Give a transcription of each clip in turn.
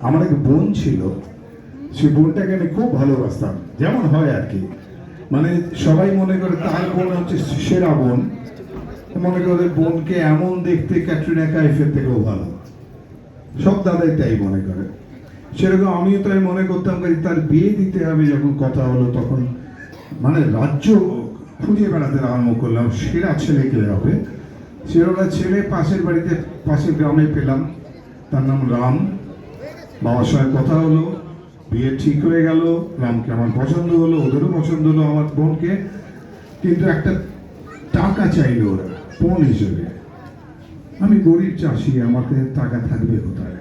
আমার এক বোন ছিল, সে বোনটাকে আমি খুব ভালোবাসতাম। যেমন হয় আর কি। মানে সবাই মনে করে তার বোন হচ্ছে সেরা বোন। মনে করে বোনকে এমন দেখতে ক্যাটরিনা কাইফের থেকেও ভালো। সব দাদাই তাই মনে করে। সেরকম আমিও তাই মনে করতাম যে তার বিয়ে দিতে হবে যখন কথা হলো, তখন মানে রাজ্য খুঁজে বেড়াতে আরম্ভ করলাম, সেরা ছেলে কে হবে। সেরা ছেলে পাশের বাড়িতে, পাশের গ্রামে পেলাম। তার নাম রাম। বাবার সঙ্গে কথা হলো, বিয়ে ঠিক হয়ে গেল, রামকে আমার পছন্দ হলো, ওদেরও পছন্দ হলো, আমার বোনকে। কিন্তু একটা টাকা চাইলো ওরা পণ হিসেবে। আমি গরিব চাষি আমাকে টাকা থাকবে কোথায়?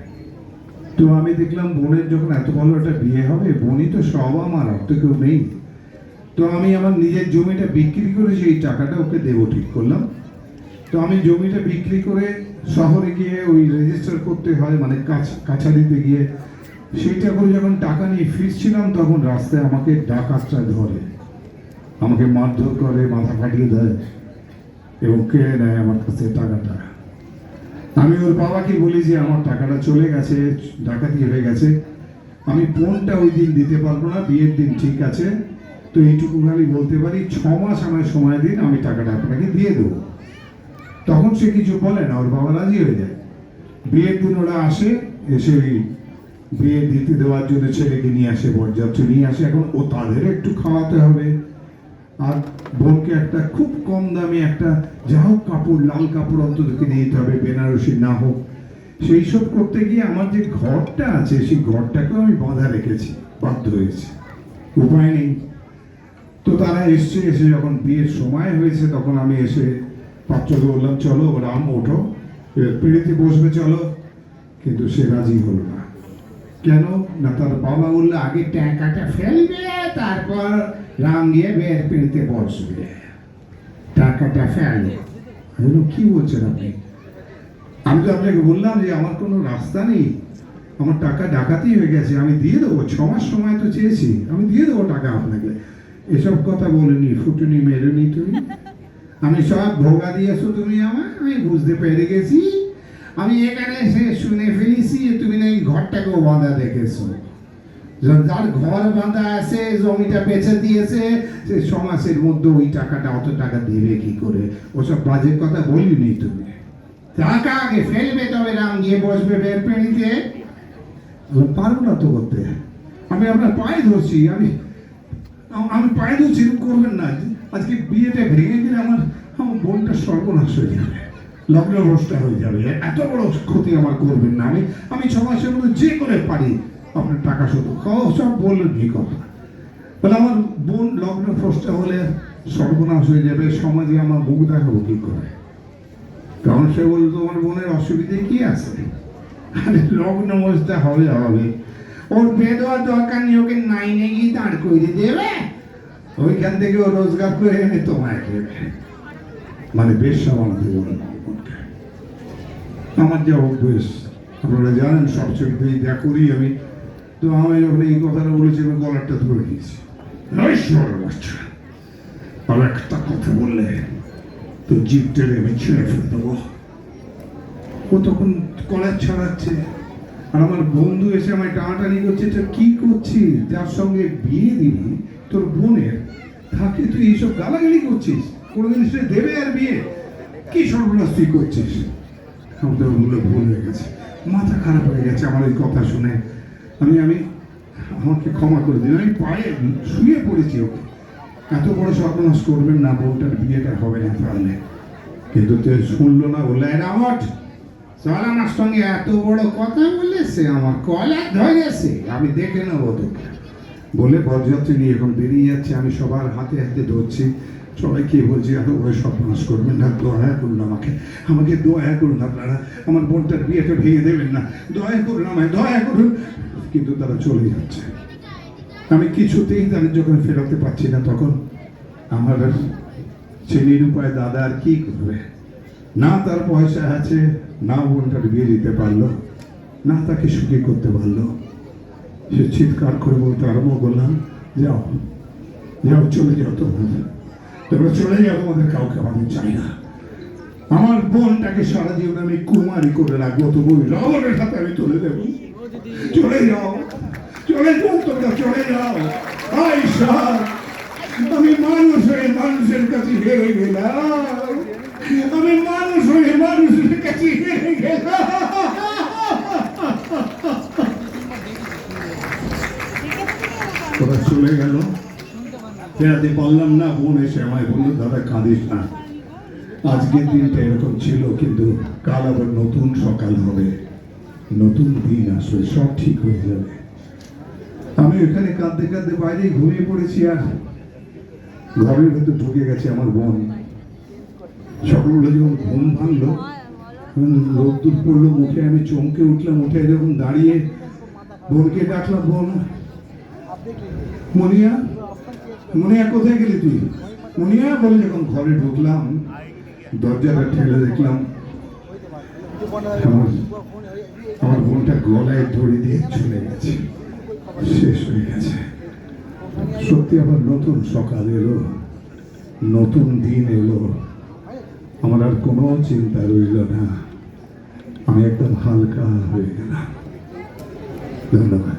তো আমি দেখলাম বোনের যখন এত ভালো একটা বিয়ে হবে, বোনই তো সব আমার, আর তো কেউ নেই। তো আমি আমার নিজের জমিটা বিক্রি করে সেই টাকাটা ওকে দেবো ঠিক করলাম। তো আমি জমিটা বিক্রি করে শহরে গিয়ে ওই রেজিস্টার করতে হয় মানে কাছ- কাছারিতে গিয়ে। সেইটা করে যখন টাকা নিয়ে ফিরছিলাম, তখন রাস্তায় আমাকে ডাকাতরা ধরে। আমাকে মারধর করে, মাথা ফাটিয়ে দেয় এবং কেড়ে নেয় আমার কাছে টাকাটা? আমি ওর বাবাকে বলি যে, আমার টাকাটা চলে গেছে, ডাকাতি হয়ে গেছে। আমি ফোনটা ওই দিন দিতে পারব না, বিয়ের দিন ঠিক আছে। তো এইটুকু খালি বলতে পারি, ছ মাস আমায় সময় দিন, আমি টাকাটা আপনাকে দিয়ে দেবো। তখন সে কিছু বলে না, ওর বাবা রাজি হয়ে যায়। বিয়ের দিন ওরা আসে, এসে বিয়ে দিতে দেওয়ার জন্য ছেলেকে নিয়ে আসে, বরযাত্রী নিয়ে আসে। এখন ও তাদের একটু খাওয়াতে হবে। আর বোনকে একটা খুব কম দামে একটা যা হোক কাপড়, লাল কাপড় অন্তত কিনে দিতে হবে, বেনারসি না হোক। সেই সব করতে গিয়ে আমার যে ঘরটা আছে, সেই ঘরটাকেও আমি বাঁধা রেখেছি, বাধ্য হয়েছি। উপায় নেই। তো তারা এসছে, এসে যখন বিয়ের সময় হয়েছে, তখন আমি এসে পাত্রকে বললাম চলো রাম ওঠো। এবার পিড়িতে বসবে চলো। কিন্তু সে রাজি হলো না। কেন? না তার বাবা বলল আগে টাকাটা ফেলবে তারপর রাম গিয়ে বের পিড়িতে বসবে। টাকাটা আমি বললাম, কি বলছেন আপনি? আমি তো আপনাকে বললাম যে আমার কোনো রাস্তা নেই। আমার টাকা ডাকাতি হয়ে গেছে। আমি দিয়ে দেবো। ছ মাস সময় তো চেয়েছি। আমি দিয়ে দেবো টাকা আপনাকে। এসব কথা বলিনি ফুটুনি মেরুনি তুমি? আমি সব ভোগা দিয়েছ তুমি আমার আমি বুঝতে পেরে গেছি। আমি এখানে এসে শুনে ফেলেছি তুমি না এই ঘরটাকেও বাঁধা দেখেছ যার ঘর বাঁধা আছে, জমিটা বেচে দিয়েছে, সে সমাজের মধ্যে ওই টাকাটা, অত টাকা দেবে কি করে? ওসব বাজে কথা বলিনি তুমি। টাকা আগে ফেলবে তবে রাম গিয়ে বসবে বের পেড়িতে আমি পারব না তো করতে। আমি আপনার পায়ে ধরছি। আমি আমি পায়ে ধরছি করবেন না। আজকে বিয়েটা ভেঙে গেলে আমার আমার বোনটা সর্বনাশ হয়ে যাবে। লগ্ন ভ্রষ্টা হয়ে যাবে। এত বড় ক্ষতি আমার করবেন না। আমি আমি ছ মাসের মধ্যে যে করে পারি আপনার টাকা শুধু। সব বললেন কি কথা? বলে আমার বোন লগ্ন ভ্রষ্টা হলে সর্বনাশ হয়ে যাবে। সমাজে আমার মুখ দেখাবো কি করে? তখন সে বলতো, তোমার বোনের অসুবিধে কি আছে? আরে, লগ্ন বসতে হবে হবে। ওর দেওয়ার দরকার নেই, ওকে নাইনে গিয়ে দাঁড় করে দেবে। ওইখান থেকে ও রোজগার করে এনে তোমায় দেবে মানে বেশ বানাতে বললাম আমার যা অভ্যেস, আপনারা জানেন সব ছবিতেই যা করি আমি, তো আমি যখন এই কথাটা বলেছি, আমি গলারটা ধরে দিয়েছি আর একটা কথা বললে তো জিপ আমি ছেড়ে ফেলে ও তখন কলার ছড়াচ্ছে, আর আমার বন্ধু এসে আমায় টানাটানি করছে কি করছিস? যার সঙ্গে বিয়ে দিবি তোর বোনের তাকে তুই এইসব গালাগালি করছিস? কোনোদিন সে দেবে আর বিয়ে? কি সর্বনাশ তুই করছিস? আমাদের ওগুলো ভুল হয়ে গেছে। মাথা খারাপ হয়ে গেছে আমার এই কথা শুনে। আমি আমি, আমাকে ক্ষমা করে দিন। আমি পায়ে শুয়ে পড়েছি ওকে। এত বড় সর্বনাশ করবেন না, বউটার বিয়েটা হবে না তাহলে। কিন্তু তো শুনলো না "এরা আমার চল আমার সঙ্গে, এত বড় কথা বললে সে আমার কলা ধরেছে। আমি দেখে নেব তোকে। বলে বরযাত্রী নিয়ে এখন বেরিয়ে যাচ্ছে। আমি সবার হাতে হাতে ধরছি। সবাইকে বলছি এত বড় সর্বনাশ করবেন না। দয়া করুন আমাকে। আমাকে দয়া করুন আপনারা। আমার বোনটার বিয়েটা ভেঙে দেবেন না। দয়া করুন আমায়, দয়া করুন। কিন্তু তারা চলে যাচ্ছে। আমি কিছুতেই তাদের যখন ফেরাতে পারছি না, তখন আমার সে নিরুপায় দাদা আর কি করবে? না তার পয়সা আছে, না বোনটার বিয়ে দিতে পারল, না তাকে সুখী করতে পারল। সে চিৎকার করে বলতে আরম্ভ করলাম, যাও। যাও, চলে যাও তোমরা। তোমরা চলে যাও, তোমাদের কাউকে আমাদের চাই না। আমার বোনটাকে সারা জীবন আমি কুমারী করে রাখব, তবু লবণের হাতে আমি তুলে দেবো চলে যাও। চলে যাও, তোমরা চলে যাও। আয়সা আমি মানুষ হয়ে মানুষের কাছে হেরে গেলাম আমি মানুষ হয়ে মানুষের কাছে হেরে গেলাম ওরা চলে গেল। ফেরাতে পারলাম না বোন এসে আমায় বলল, দাদা, কাঁদিস না। আজকের দিনটা এরকম ছিল, কিন্তু কাল আবার নতুন সকাল হবে। নতুন দিন আসবে, সব ঠিক হয়ে যাবে। আমি এখানে কাঁদতে কাঁদতে বাইরে ঘুমিয়ে পড়েছি আর ঘরের ভেতর ঢুকে গেছে আমার বোন। সকালবেলা যখন ঘুম ভাঙলো রোদ্দুর পড়ল মুখে আমি চমকে উঠলাম, উঠে যখন দাঁড়িয়ে বোনকে ডাকলাম, বোন মনিয়া মনিয়া কোথায় গেলি তুই? মনিয়া বলে যখন ঘরে ঢুকলাম দরজাটা ঠেলে দেখলাম, আমার আমার বোনটা গলায় দড়ি দিয়ে চলে গেছে। শেষ হয়ে গেছে। সত্যি আবার নতুন সকাল এলো, নতুন দিন এলো। আমার আর কোনো চিন্তা রইল না। আমি একদম হালকা হয়ে গেলাম। ধন্যবাদ।